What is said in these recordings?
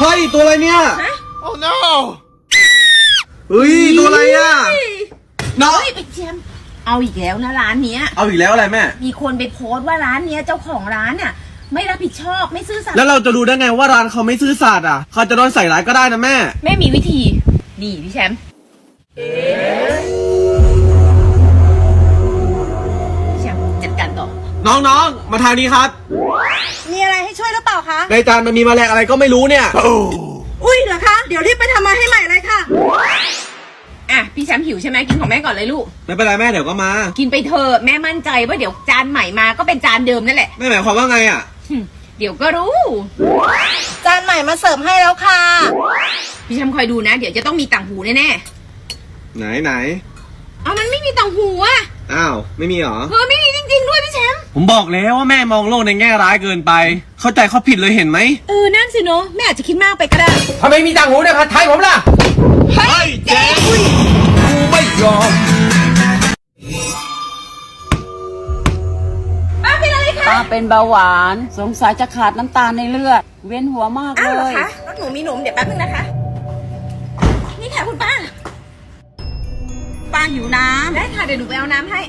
เฮ้ยตัวอะไรเนี่ย Oh no! เฮ้ยตัวอะไรอะน้องเฮ้ยไปแชมป์เอาอีกแล้วนะร้านเนี้ย เอาอีกแล้วอะไรแม่ มีคนไปโพสต์ว่าร้านเนี้ยเจ้าของร้านเนี่ยไม่รับผิดชอบไม่ซื่อสัตย์แล้วเราจะรู้ได้ไงว่าร้านเขาไม่ซื่อสัตย์อะ เขาจะโดนใส่ร้ายก็ได้นะแม่ แม่มีวิธี นี่พี่แชมป์พี่แชมป์จัดการต่อน้องๆ มาทางนี้ครับมี อะไรให้ช่วยหรือเปล่าคะ ในจานมันมีแมลงอะไรก็ไม่รู้เนี่ย อุ้ยเหรอคะ เดี๋ยวรีบไปทำมาให้ใหม่เลยค่ะ อะพี่แชมป์หิวใช่ไหมกินของแม่ก่อนเลยลูก ไม่เป็นไรแม่เดี๋ยวก็มา กินไปเถอะแม่มั่นใจว่าเดี๋ยวจานใหม่มาก็เป็นจานเดิมนั่นแหละแม่หมายความว่าไงอะ หึเดี๋ยวก็รู้ จานใหม่มาเสิร์ฟให้แล้วค่ะ พี่แชมป์คอยดูนะ เดี๋ยวจะต้องมีต่างหูแน่ไหนไหนๆเอามันไม่มีต่างหูอะอ้าว ไม่มีเหรอ เออไม่มีจริงๆด้วยพี่แชมป์ ผมบอกแล้วว่าแม่มองโลกในแง่ร้ายเกินไป เข้าใจเขาผิดเลยเห็นไหม เออ นั่นสิเนาะแม่อาจจะคิดมากไปก็ได้ ทำไมมีต่างหูในผัดไทยผมล่ะ เฮ้ยเจ๊กูไม่ยอมป้าเป็นอะไรคะป้าเป็นเบาหวาน สงสัยจะขาดน้ำตาลในเลือด เวียนหัวมากอ้าวเลเหรอย คะรถหนูมีหนุ่มเดี๋ยวแป๊บนึงนะคะ นี่ค่ะคุณป้า ป้าหิวน้ได้ค่ะเดี๋ยวหนูไปเอาน้ำให้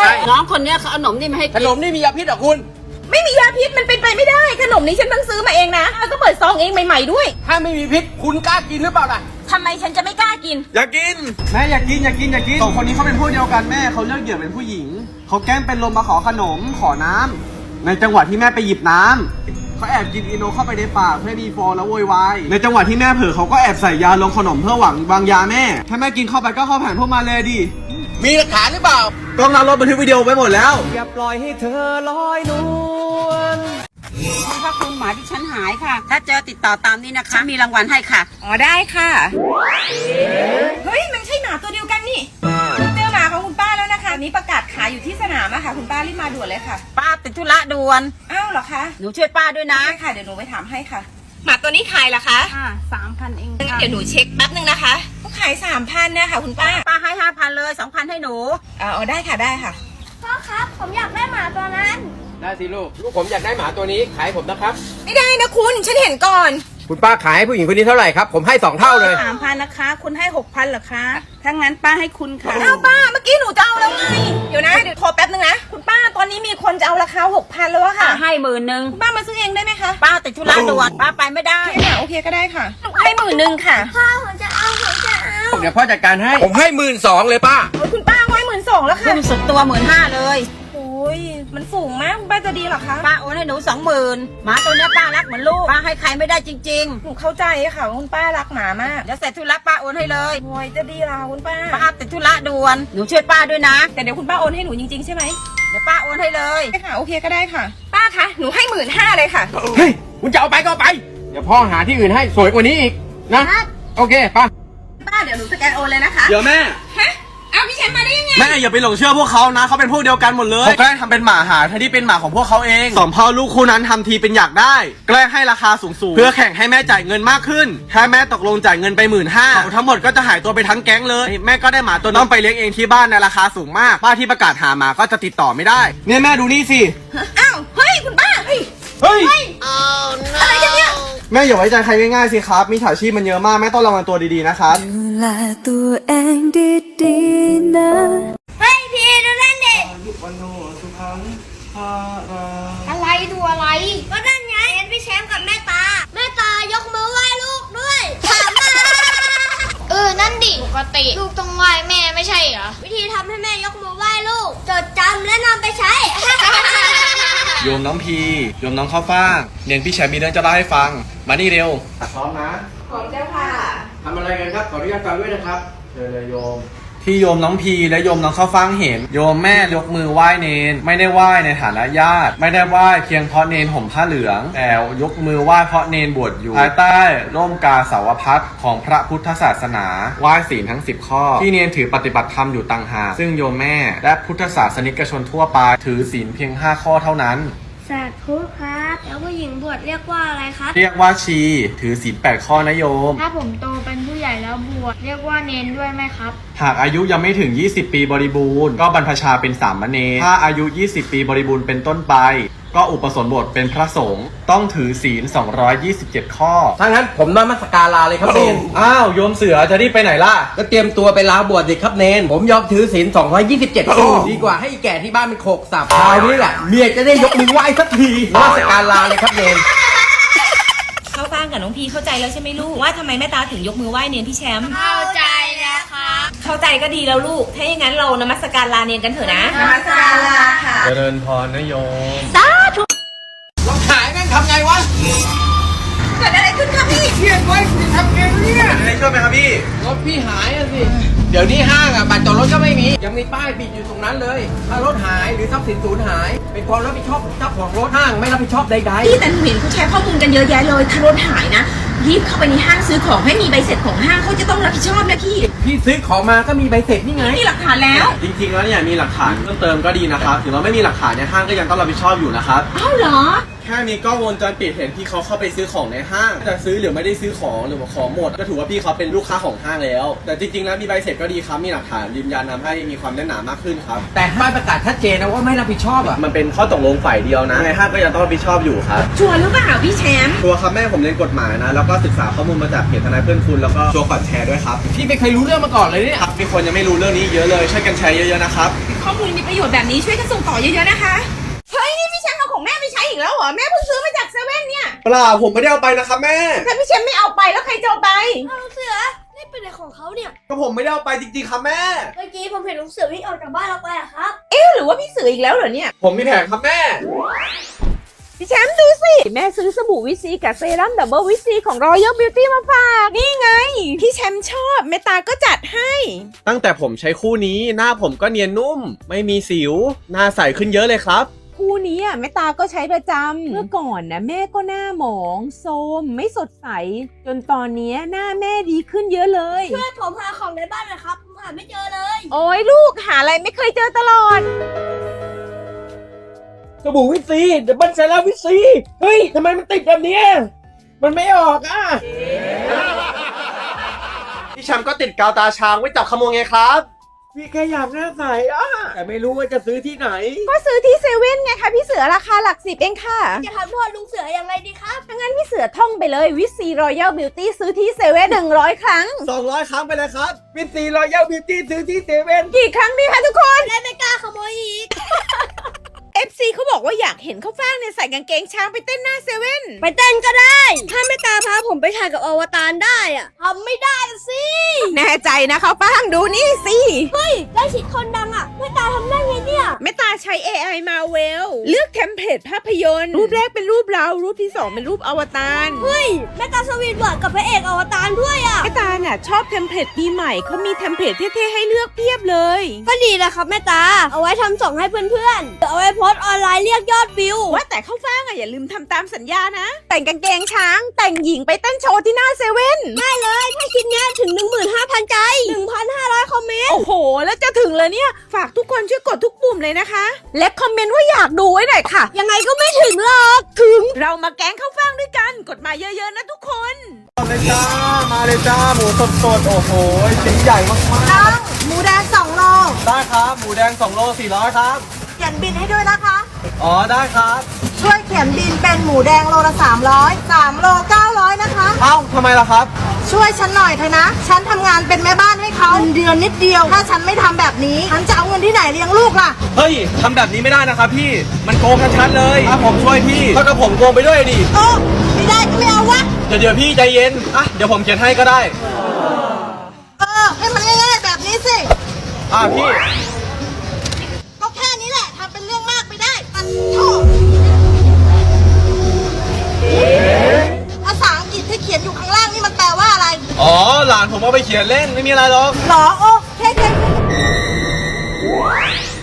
ใช่ น้องคนเนี้ยเขาเอาขนมนี่มาให้ขนมนี่มียาพิษเหรอคุณ ไม่มียาพิษมันเป็นไปไม่ได้ ขนมนี้ฉันเพิ่งซื้อมาเองนะต้องเปิดซองเองใหม่ ๆด้วย ถ้าไม่มีพิษคุณกล้ากินหรือเปล่าล่ะ ทำไมฉันจะไม่กล้ากิน อยากกิน แม่อยากกินอยากกินอยากกินสองคนนี้เขาเป็นพวกเดียวกันแม่เขาเลือกเหยื่อเป็นผู้หญิง เขาแกล้งเป็นลมมาขอขนมขอน้ำในจังหวะที่แม่ไปหยิบน้ำเขาแอบกินอิโนเข้าไปในปากเพื่อดีฟอร์แล้วโวยวายในจังหวะที่แม่เผลอเขาก็แอบใส่ยาลงขนมเพื่อหวังวางยาแม่ ถ้าแม่กินเข้าไปก็เข้าผ่านพวกมาเลยดิ มีหลักฐานหรือเปล่ากล้องหน้ารถบันทึกวิดีโอไว้หมดแล้ว อย่าปล่อยให้เธอลอยนวลคุณพระคุณหมาที่ฉันหายค่ะ ถ้าเจอติดต่อตามนี้นะคะ มีรางวัลให้ค่ะ อ๋อได้ค่ะ เฮ้ย มันใช่หมาตัวเดียวกันนี่ เจอหมาของคุณป้าแล้วนะคะอันนี้ประกาศขายอยู่ที่สนามอะค่ะ คุณป้ารีบมาด่วนเลยค่ะ ป้าติดธุระด่วน อ้าวเหรอคะ หนูช่วยป้าด้วยนะ ได้ค่ะ เดี๋ยวหนูไปถามให้ค่ะ หมาตัวนี้ขายเหรอคะ ค่ะสามพันเองเดี๋ยวหนูเช็คแป๊บนึงนะคะก็ขายสามพันเนี่ยค่ะคุณป้าป้าให้ห้าพันเลยสองพันให้หนูอ๋อได้ค่ะได้ค่ะ พ่อครับ ผมอยากได้หมาตัวนั้น ได้สิลูก ลูกผมอยากได้หมาตัวนี้ ขายผมนะครับ ไม่ได้นะคุณฉันเห็นก่อน คุณป้าขายให้ผู้หญิงคนนี้เท่าไหร่ครับ ผมให้สองเท่าเลย สามพันนะคะ คุณให้หกพันเหรอคะถ้างั้นป้าให้คุณค่ะอ้าวป้าเมื่อกี้หนูจะเอาแล้วไง เดี๋ยวนะเดี๋ยวโทรแป๊บนึงนะคุณป้าตอนนี้มีคนจะเอาราคาหกพันแล้วอะป้าค่ะให้หมื่นหนึ่งคุณป้ามาซื้อเองได้ไหมคะป้าติดธุระด่วนป้าไปไม่ได้โอเคค่ะโอเคก็ได้ค่ะหนูให้หมื่นหนึ่งค่ะ พ่อผมจะเอาผมจะ เอาเดี๋ยวพ่อจัดการให้ ผมให้หมื่นสองเลยป้า โอ้ยคุณป้าไว้หมื่นสองแล้วค่ะทุ่มสุดตัวหมื่นห้าเลย โอ้ยมันสูงมากคุณป้าจะดีเหรอคะป้าโอนให้หนูสองหมื่นหมาตัวเนี้ยป้ารักเหมือนลูก ป้าให้ใครไม่ได้จริงหนูเข้าใจค่ะว่าคุณป้ารักหมามากๆ เดี๋ยวเสร็จธุระป้าโอนให้เลย โอ้ยจะดีเหรอคุณป้า ป้าติดธุระด่วน หนูช่วยป้าด้วยนะ แต่เดี๋ยวคุณป้าโอนให้หนูจริงๆใช่ไหมเดี๋ยวป้าโอนให้เลย ได้ค่ะโอเคก็ได้ค่ะ ป้าคะหนูให้หมื่นห้าเลยค่ะ เฮ้ย คุณจะเอาไปก็เอาไป เดี๋ยวพ่อหาที่อื่นให้สวยกว่านี้อีกนะ โอเคป้าป้า เดี๋ยวหนูสแกนโอนเลยนะคะ เดี๋ยวแม่ ฮะ เอาพี่แชมป์มาได้ยังไง แม่อย่าไปหลงเชื่อพวกเขานะ เขาเป็นพวกเดียวกันหมดเลยเขาแกล้งทำเป็นหมาหาทั้งที่เป็นหมาของพวกเขาเองสองพ่อลูกคู่นั้นทำทีเป็นอยากได้ แกล้งให้ราคาสูงๆเพื่อแข่งให้แม่จ่ายเงินมากขึ้น ถ้าแม่ตกลงจ่ายเงินไปหมื่นห้าทั้งหมดก็จะหายตัวไปทั้งแก๊งเลย แม่ก็ได้หมาตัวนั้นต้องไปเลี้ยงเองที่บ้านในราคาสูงมากป้าที่ประกาศหาหมาก็จะติดต่อไม่ได้ เนี่ยแม่ดูนี่สิ อ้าว เฮ้ย คุณป้า เฮ้ย เฮ้ย อะไรกันเนี่ย แม่อย่าไว้ใจใครง่ายๆสิครับ มีถาชีพมันเยอะมาก แม่ต้องระวังตัวดีๆนะครับดูแลตัวเองดีๆนะเฮ้ยพี่ดูนั่นเด็อะไรดูอะไรก็นั่นไงเห็นพี่แชมป์กับแม่ตา แม่ตายกมือไหว้ลูกด้วยถามมาเออนั่นดิปกติลูกต้องไหว้แม่ไม่ใช่เหรอวิธีทำให้แม่ยกมือไหว้ลูก จดจำและนำไปใช้ โยมน้องพีโยมน้องข้าวฟ่างเนียนพี่แชมป์มีเรื่องจะเล่าให้ฟัง มานี่เร็วพร้อมนะของเจ้าค่ะทำอะไรกันครับขออนุญาตฟังด้วยนะครับเชิญเลยโยม ที่โยมน้องพีและโยมน้องข้าวฟ่างเห็น โยมแม่ยกมือไหว้เนน ไม่ได้ไหว้ในฐานะญาติ ไม่ได้ไหว้เพียงเพราะเนนห่มผ้าเหลือง แต่ยกมือไหว้เพราะเนนบวชอยู่ภายใต้ร่มกาสาวพัดของพระพุทธศาสนาไหว้ศีลทั้ง 10 ข้อ ที่เนนถือปฏิบัติธรรมอยู่ต่างหากซึ่งโยมแม่และพุทธศาสนิกชนทั่วไปถือศีลเพียง 5 ข้อเท่านั้น สาธุครับ แล้วผู้หญิงบวชเรียกว่าอะไรครับ เรียกว่าชี ถือศีล8ข้อนะโยม ถ้าผมโตเป็นผู้ใหญ่แล้วบวชเรียกว่าเนนด้วยไหมครับ หากอายุยังไม่ถึง 20 ปีบริบูรณ์ ก็บรรพชาเป็นสามเณรถ้าอายุ 20 ปีบริบูรณ์เป็นต้นไป ก็อุปสมบทเป็นพระสงฆ์ต้องถือศีล 227 ข้อ ถ้างั้นผมนมัสการลาเลยครับเนนอ้าวโยมเสือจะรีบไปไหนล่ะ ก็เตรียมตัวไปลาบวชดิครับเนน ผมยอมถือศีล 227ข้อดีกว่าให้อีแก่ที่บ้านเป็นโขกสับคราวนี้แหละเมียจะได้ยกมือไหว้สักทีนมัสการลาเลยครับเนนเข้าฟังกับน้องพีเข้าใจแล้วใช่ไหมลูกว่าทำไมแม่ตาถึงยกมือไหว้เนนพี่แชมป์เข้าใจแล้วครับเข้าใจก็ดีแล้วลูกถ้าอย่างนั้นเรานมัสการลาเนนกันเถอะนะ นมัสการลาค่ะ เจริญพรนะโยมเรา กิดอะไรขึ้นคะพี่ เครียดไว้ยทำไงวะเนี่ยให้ช่วยไหมครับพี่ รถพี่หายอะสิ เดี๋ยวนี้ห้างอะบัตรจอดรถก็ไม่มี ยังมีป้ายปิดอยู่ตรงนั้นเลย ถ้ารถหายหรือทรัพย์สินสูญหาย เป็นความรับผิดชอบเจ้าของรถห้างไม่รับผิดชอบใดพี่แต่หนูเห็นเขาแชร์ข้อมูลกันเยอะแยะเลยถ้ารถหายนะ รีบเข้าไปในห้างซื้อของให้มีใบเสร็จของห้างเขาจะต้องรับผิดชอบนะพี่ๆ พี่ซื้อของมาก็มีใบเสร็จนี่ไงมีหลักฐานแล้ว จริงๆ แล้วเนี่ยมีหลักฐานเพิ่มเติมก็ดีนะครับ ถึงเราไม่มีหลักฐานเนี่ยห้างก็ยังต้องรับผิดชอบอยู่นะครับ อ้าวเหรอ แค่มีกล้องวงจรปิดเห็นพี่เขาเข้าไปซื้อของในห้าง จะซื้อหรือไม่ได้ซื้อของหรือว่าของหมด ก็ถือว่าพี่เขาเป็นลูกค้าของห้างแล้ว แต่จริงๆแล้วมีใบเสร็จก็ดีครับ มีหลักฐานยืนยันทำให้มีความแน่นหนามากขึ้นครับ แต่ป้ายประกาศชัดเจนนะว่าไม่รับผิดชอบอะมันเป็นข้อตกลงฝ่ายเดียวนะในห้างก็ยังต้องรับผิดชอบอยู่ครับ ชัวร์หรือเปล่าพี่แชมป์ตัวครับแม่ผมเรียนกฎหมายนะ แล้วก็ศึกษาข้อมูลมาจากเพจทนายเพื่อนคุณแล้วก็ชัวร์ก่อนแชร์ด้วยครับพี่ไม่เคยรู้เรื่องมาก่อนเลยเนี่ยครับมีคนยังไม่รู้เรื่องนี้เยอะเลยช่วยกันแชร์เยอะๆนะครับข้อมูลมีประโยชน์แบบนี้ช่วยกันส่งต่อเยอะๆนะคะ อีกแล้วเหรอแม่เพิ่งซื้อมาจากเซเว่นเนี่ยเปล่าผมไม่ได้เอาไปนะครับแม่ ถ้าพี่แชมป์ไม่เอาไปแล้วใครจะเอาไป เอาเสือนี่เป็นอะไรของเขาเนี่ย ก็ผมไม่ได้เอาไปจริงๆครับแม่ เมื่อกี้ผมเห็นลุงเสือวิ่งออกจากบ้านเราไปอะครับ เอ๊ะหรือว่าพี่เสืออีกแล้วเหรอเนี่ยผมมีแผนครับแม่ พี่แชมป์ดูสิแม่ซื้อสบู่วิซีกับเซรั่มดับเบิลวิซีของรอยัลบิวตี้มาฝากนี่ไง พี่แชมป์ชอบแม่ตาก็จัดให้ตั้งแต่ผมใช้คู่นี้หน้าผมก็เนียนนุ่ม ไม่มีสิว หน้าใสขึ้นเยอะเลยครับ คู่นี้อะแม่ตาก็ใช้ประจำเมื่อก่อนนะแม่ก็หน้าหมองโทรมไม่สดใส จนตอนเนี้ยหน้าแม่ดีขึ้นเยอะเลย ช่วยผมหาของในบ้านหนะครับผมหาไม่เจอเลย โอ้ยลูกหาอะไรไม่เคยเจอตลอด สบู่วิซีเดบันเซล่าวิซีเฮ้ยทำไมมันติดแบบเนี้ยมันไม่ออกอะ พี่แชมป์ก็ติดกาวตาช้างไว้จับขโมยไงครับ พี่แค่อยากหน้าใสอะแต่ไม่รู้ว่าจะซื้อที่ไหน ก็ซื้อที่เซเว่นไงคะพี่เสือราคาหลักสิบเองค่ะ จะทำโทษลุงเสือยังไงดีครับ งั้นพี่เสือท่องไปเลยวิซีรอยัลบิวตี้ซื้อที่เซเว่นหนึ่งร้อยครั้ง 200 ครั้งไปเลยครับวิซีรอยัลบิวตี้ซื้อที่เซเว่นกี่ครั้งดีคะทุกคน และไม่กล้าขโมยอีก FC เขาบอกว่าอยากเห็นเขาฟ้างเนี่ยใส่กางเกงช้างไปเต้นหน้าเซเว่นไปเต้นก็ได้ ถ้าไม่ตาพาผมไปถ่ายกับอวตารได้อะทำไม่ได้อะสิ แน่ใจนะเขาฟ้างดูนี่สิ เฮ้ยได้ชิดคนดังอะ ไม่ตาทำได้ไงเนี่ย แม่ตาใช้ AI มาเวล เลือกเทมเพลตภาพยนตร์ รูปแรกเป็นรูปเรา รูปที่สองเป็นรูปอวตาร เฮ้ย แม่ตาสวีทบอร์ดกับพระเอกอวตารด้วยอะแม่ตาน่ะชอบเทมเพลตปีใหม่เขามีเทมเพลตเท่ๆให้เลือกเพียบเลย ก็ดีนะครับแม่ตา เอาไว้ทำส่งให้เพื่อนๆ เอาไว้โพสต์ออนไลน์เรียกยอดวิว ว่าแต่เข้าฟ้างอะอย่าลืมทำตามสัญญานะ แต่งกางเกงช้าง แต่งหญิงไปเต้นโชว์ที่หน้าเซเว่น ได้เลย ถ้าคิดเนี้ยถึง 15,000 ใจ 1,500 คอมเมนต์ โอ้โห แล้วจะถึงเลยเนี่ย ฝากทุกคนช่วยกดทุกปุ่มเลยนะคะ และคอมเมนต์ว่าอยากดูไว้หน่อยค่ะ ยังไงก็ไม่ถึงหรอกถึง เรามาแก๊งเข้าฟ้างด้วยกัน กดมาเยอะๆนะทุกคน มาเลยจ้า มาเลยจ้า หมูสดๆ โอ้โหชิ้นใหญ่มากน้องหมูแดงสองโลๆ ได้ครับ หมูแดง2โล400 ครับ เขียนบินให้ด้วยนะคะ อ๋อ ได้ครับ ช่วยเขียนบินเป็นหมูแดงโลละ300 3โล900 นะคะ เอ้าทำไมล่ะครับ ช่วยฉันหน่อยเถอะนะ ฉันทำงานเป็นแม่บ้านให้เขาเงินเดือนนิดเดียว ถ้าฉันไม่ทำแบบนี้ ฉันจะเอาเงินที่ไหนเลี้ยงลูกล่ะ เฮ้ยทำแบบนี้ไม่ได้นะครับพี่ มันโกงชัดๆเลยถ้าผมช่วยพี่เท่ากับผมโกงไปด้วยดิโอ้ไม่ได้ก็ไม่เอาวะ เดี๋ยวเดี๋ยวพี่ใจเย็นอะเดี๋ยวผมเขียนให้ก็ได้ เออ ให้มันง่ายๆแบบนี้สิ อะพี่ ก็แค่นี้แหละทำเป็นเรื่องมากไปได้ปัดโทษ หลานผมเอาไปเขียนเล่นไม่มีอะไรหรอกหรอโอ้แค่แค่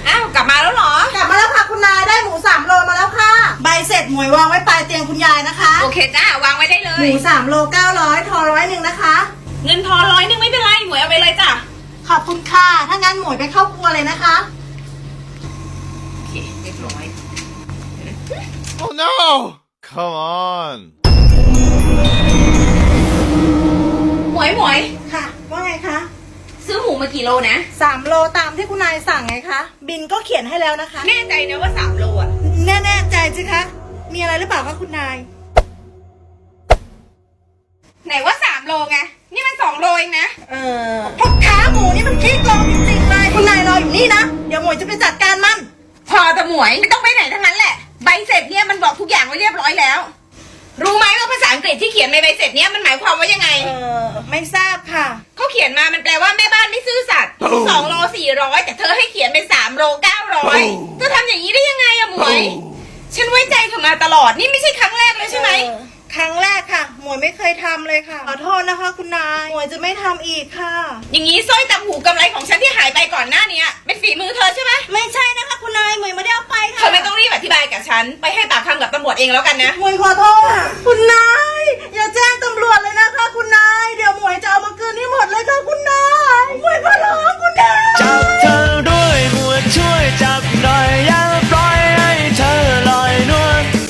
อ้าวกลับมาแล้วเหรอ กลับมาแล้วค่ะคุณนายได้หมูสามโลมาแล้วค่ะ ใบเสร็จหมวยวางไว้ปลายเตียงคุณยายนะคะ โอเคจ้าวางไว้ได้เลหย มูสามโลเก้าร้อยทอร้อยหนึ่งนะคะ เงินทอนร้อยหนึงไม่เป็นไรหมวยเอาไปเลยจ้ะขอบคุณค่ะ ถ้างั้นหมวยไปเข้าครัวเลยนะคะ โอเคเรียบร้อย Oh no! Come on. วยหมวย ค่ะ ว่าไงคะซื้อหมูมากี่โลนะสามโลตามที่คุณนายสั่งไงคะ บินก็เขียนให้แล้วนะคะ แน่ใจนะว่าสามโลอะ แน่แน่ใจสิคะ มีอะไรหรือเปล่าคะคุณนาย ไหนว่าสามโลไง นี่มันสองโลเองนะ เออพ่อค้าหมูนี่มันขี้โกงจริงๆเลย คุณนายรออยู่นี่นะ เดี๋ยวหมวยจะไปจัดการมัน พอแต่หมวยไม่ต้องไปไหนทั้งนั้นแหละ ใบเสร็จเนี่ยมันบอกทุกอย่างไว้เรียบร้อยแล้ว รู้ไหมว่าภาษาอังกฤษที่เขียนในใบเสร็จเนี่ยมันหมายความว่ายังไง เออ ไม่ทราบค่ะ เขาเขียนมามันแปลว่าแม่บ้านไม่ซื่อสัตย์สองโลสี่ร้อยแต่เธอให้เขียนเป็นสามโลเก้าร้อยเธอทำอย่างนี้ได้ยังไงอะหมวย ฉันไว้ใจเธอมาตลอดนี่ไม่ใช่ครั้งแรกเลยใช่ไหมเออครั้งแรกค่ะ หมวยไม่เคยทำเลยค่ะ ขอโทษนะคะ คุณนาย หมวยจะไม่ทำอีกค่ะ อย่างนี้สร้อยตังหูกำไรของฉันที่หายไปก่อนหน้าเนี้ยเป็นฝีมือเธอใช่ไหมไม่ใช่นะคะ คุณนาย หมวยไม่ได้เอาไปเธค่ะอไม่ต้องรีบอธิบายกับฉัน ไปให้ปากคำกับตำรวจเองแล้วกันนะ หมวยขอโทษคุณนาย